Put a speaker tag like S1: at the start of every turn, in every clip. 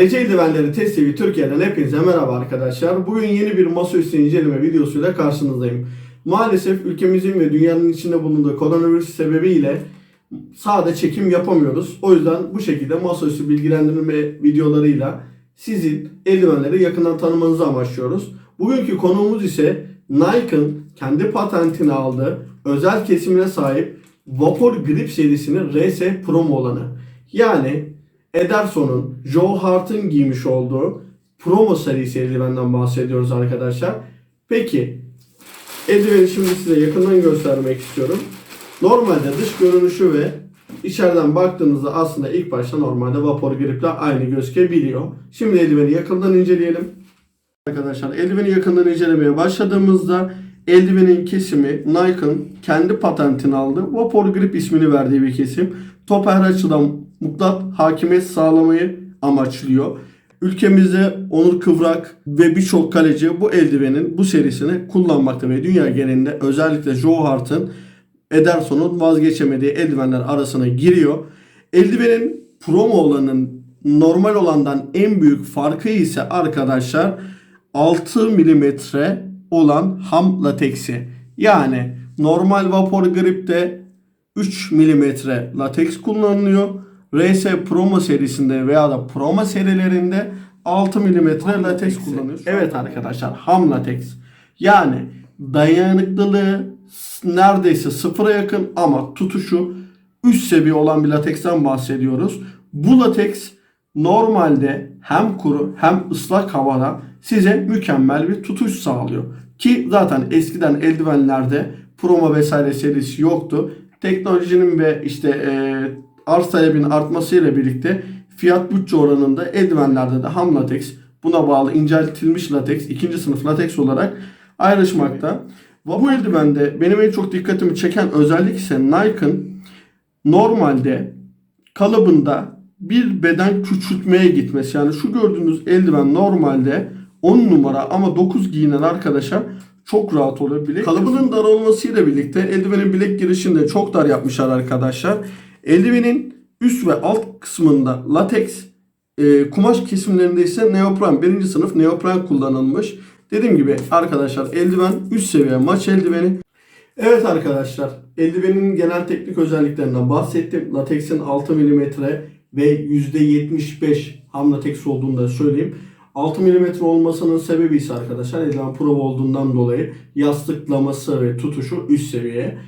S1: Derece eldivenleri test TV Türkiye'den hepinize merhaba arkadaşlar. Bugün yeni bir masaüstü inceleme videosuyla karşınızdayım. Maalesef ülkemizin ve dünyanın içinde bulunduğu koronavirüs sebebiyle sahada çekim yapamıyoruz. O yüzden bu şekilde masaüstü bilgilendirme videolarıyla sizin eldivenleri yakından tanımanızı amaçlıyoruz. Bugünkü konuğumuz ise Nike'ın kendi patentini aldığı özel kesimine sahip Vapor Grip serisinin RS Promo olanı. Yani Ederson'un, Joe Hart'ın giymiş olduğu Promo serisi eldivenden bahsediyoruz arkadaşlar. Peki eldiveni şimdi size yakından göstermek istiyorum. Normalde dış görünüşü ve içeriden baktığınızda aslında ilk başta normalde Vapor Grip'le aynı gözükebiliyor. Şimdi eldiveni yakından inceleyelim. Arkadaşlar eldiveni yakından incelemeye başladığımızda eldivenin kesimi Nike'ın kendi patentini aldı. Vapor Grip ismini verdiği bir kesim. Top her açıdan mutlak hakimiyet sağlamayı amaçlıyor. Ülkemizde Onur Kıvrak ve birçok kaleci bu eldivenin bu serisini kullanmakta ve dünya genelinde özellikle Joe Hart'ın Ederson'un vazgeçemediği eldivenler arasına giriyor. Eldivenin promo olanın normal olandan en büyük farkı ise arkadaşlar 6 milimetre olan ham lateksi. Yani normal vapor gripte 3 milimetre lateks kullanılıyor. RS Promo serisinde veya da Promo serilerinde 6 milimetre lateks kullanıyor. Evet arkadaşlar ham lateks. Yani dayanıklılığı neredeyse sıfıra yakın ama tutuşu üst seviye olan bir lateksten bahsediyoruz. Bu lateks normalde hem kuru hem ıslak havada size mükemmel bir tutuş sağlıyor. Ki zaten eskiden eldivenlerde Promo vesaire serisi yoktu. Teknolojinin ve işte e, arz talebin artmasıyla birlikte fiyat bütçe oranında eldivenlerde de ham lateks buna bağlı inceltilmiş lateks ikinci sınıf lateks olarak ayrışmakta. Ve bu eldivende benim en çok dikkatimi çeken özellik ise Nike'ın normalde kalıbında bir beden küçültmeye gitmesi. Yani şu gördüğünüz eldiven normalde 10 numara ama 9 giyinen arkadaşa çok rahat oluyor. Bilek Kalıbının dar olmasıyla birlikte eldivenin bilek girişini de çok dar yapmışlar arkadaşlar. Eldivenin üst ve alt kısmında lateks, e, kumaş kesimlerinde ise neopren, birinci sınıf neopren kullanılmış. Dediğim gibi arkadaşlar eldiven üst seviye maç eldiveni. Evet arkadaşlar eldivenin genel teknik özelliklerinden bahsettim. Lateksin 6 mm ve %75 ham lateks olduğunu da söyleyeyim. 6 mm olmasının sebebi ise arkadaşlar eldiven pro olduğundan dolayı yastıklaması ve tutuşu üst seviye.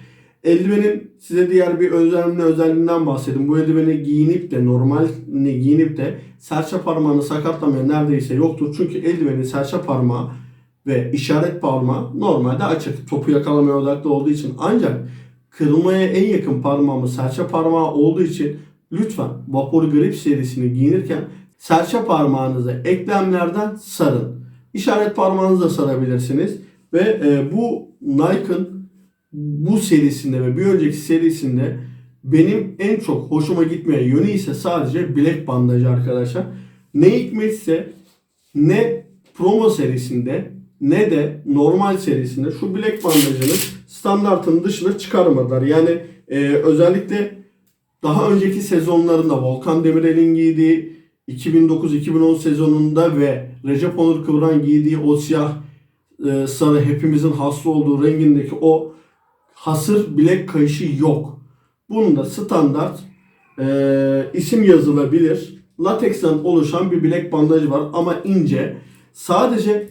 S1: Eldivenin size diğer bir önemli özelliğinden bahsedeyim. Bu eldiveni giyinip de normal giyinip de serçe parmağını sakatlamaya neredeyse yoktur. Çünkü eldivenin serçe parmağı ve işaret parmağı normalde açık. Topu yakalamaya odaklı olduğu için ancak kırılmaya en yakın parmağımız serçe parmağı olduğu için lütfen Vapor Grip serisini giyinirken serçe parmağınızı eklemlerden sarın. İşaret parmağınızı da sarabilirsiniz. Ve e, bu Nike'ın bu serisinde ve bir önceki serisinde benim en çok hoşuma gitmeyen yönü ise sadece bilek bandajı arkadaşlar. Ne hikmetse ne promo serisinde ne de normal serisinde şu bilek bandajını standartın dışına çıkarmadılar. Yani e, özellikle daha önceki sezonlarında Volkan Demirel'in giydiği 2009-2010 sezonunda ve Recep Onur Kıvran giydiği o siyah e, sarı hepimizin hasta olduğu rengindeki o hasır bilek kayışı yok. Bunda standart e, isim yazılabilir. Lateksten oluşan bir bilek bandajı var ama ince. Sadece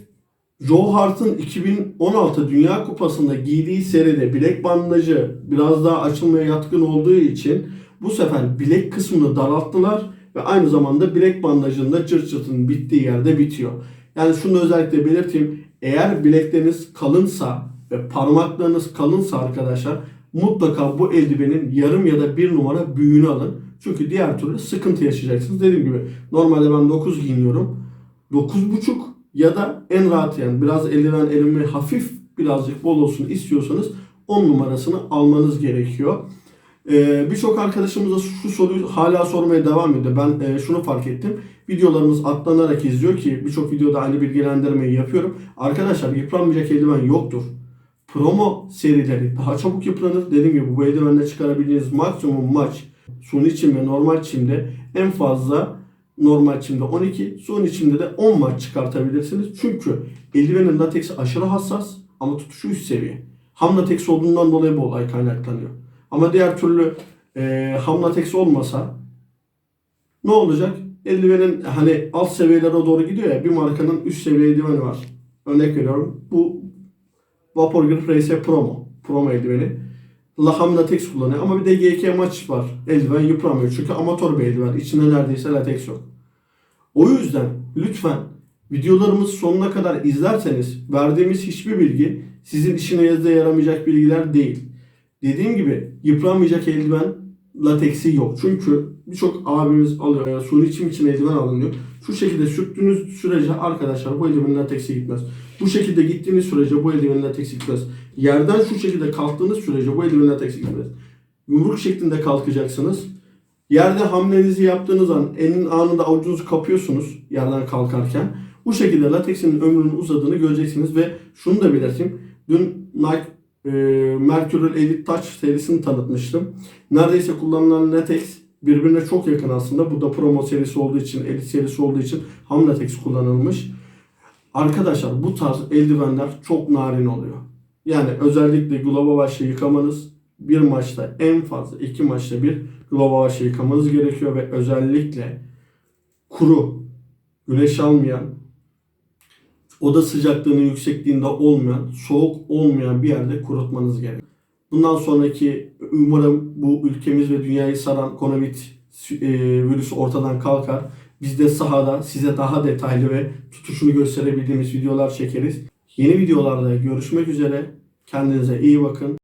S1: Joe Hart'ın 2016 Dünya Kupası'nda giydiği seride bilek bandajı biraz daha açılmaya yatkın olduğu için bu sefer bilek kısmını daralttılar ve aynı zamanda bilek bandajında cırt cırtın bittiği yerde bitiyor. Yani şunu özellikle belirteyim. Eğer bilekleriniz kalınsa ve parmaklarınız kalınsa arkadaşlar mutlaka bu eldivenin yarım ya da bir numara büyüğünü alın. Çünkü diğer türlü sıkıntı yaşayacaksınız. Dediğim gibi normalde ben 9 giyiniyorum. 9,5 ya da en rahat yani biraz eldiven elimi hafif birazcık bol olsun istiyorsanız 10 numarasını almanız gerekiyor. Ee, Birçok arkadaşımız da şu soruyu hala sormaya devam ediyor. Ben e, şunu fark ettim. Videolarımız atlanarak izliyor ki birçok videoda aynı bilgilendirmeyi yapıyorum. Arkadaşlar yıpranmayacak eldiven yoktur. Promo serileri daha çabuk yıpranır. Dediğim gibi bu eldivenle çıkarabileceğiniz maksimum maç suni çim ve normal çimde en fazla normal çimde 12, suyun içinde de 10 watt çıkartabilirsiniz. Çünkü eldivenin lateksi aşırı hassas ama tutuşu üst seviye. Ham lateks olduğundan dolayı bu olay kaynaklanıyor. Ama diğer türlü e, ham olmasa ne olacak? Eldivenin hani alt seviyelere doğru gidiyor ya bir markanın üst seviye eldiveni var. Örnek veriyorum. Bu Vapor Grip RS Promo. Promo eldiveni. Laham lateks kullanıyor ama bir de GK maç var. Eldiven yıpramıyor. Çünkü amatör bir eldiven. İçinde neredeyse lateks yok. O yüzden lütfen videolarımızı sonuna kadar izlerseniz verdiğimiz hiçbir bilgi sizin işinize yaramayacak bilgiler değil. Dediğim gibi yıpranmayacak eldiven lateksi yok. Çünkü birçok abimiz alıyor. Yani suyun içim için eldiven alınıyor. Şu şekilde sürttüğünüz sürece arkadaşlar bu eldivenin lateksi gitmez. Bu şekilde gittiğiniz sürece bu eldivenin lateksi gitmez. Yerden şu şekilde kalktığınız sürece bu eldivenin lateksi gitmez. Yumruk şeklinde kalkacaksınız. Yerde hamlenizi yaptığınız an elin anında avucunuzu kapıyorsunuz yerden kalkarken. Bu şekilde lateksin ömrünün uzadığını göreceksiniz ve şunu da belirteyim. Dün Nike e, Mercurial Elite Touch serisini tanıtmıştım. Neredeyse kullanılan latex birbirine çok yakın aslında. Bu da promo serisi olduğu için, Elite serisi olduğu için ham latex kullanılmış. Arkadaşlar bu tarz eldivenler çok narin oluyor. Yani özellikle glova başla yıkamanız bir maçta en fazla iki maçta bir glova başla yıkamanız gerekiyor ve özellikle kuru, güneş almayan, oda sıcaklığının yüksekliğinde olmayan, soğuk olmayan bir yerde kurutmanız gerekiyor. Bundan sonraki umarım bu ülkemiz ve dünyayı saran Covid e, virüsü ortadan kalkar. Biz de sahada size daha detaylı ve tutuşunu gösterebildiğimiz videolar çekeriz. Yeni videolarda görüşmek üzere. Kendinize iyi bakın.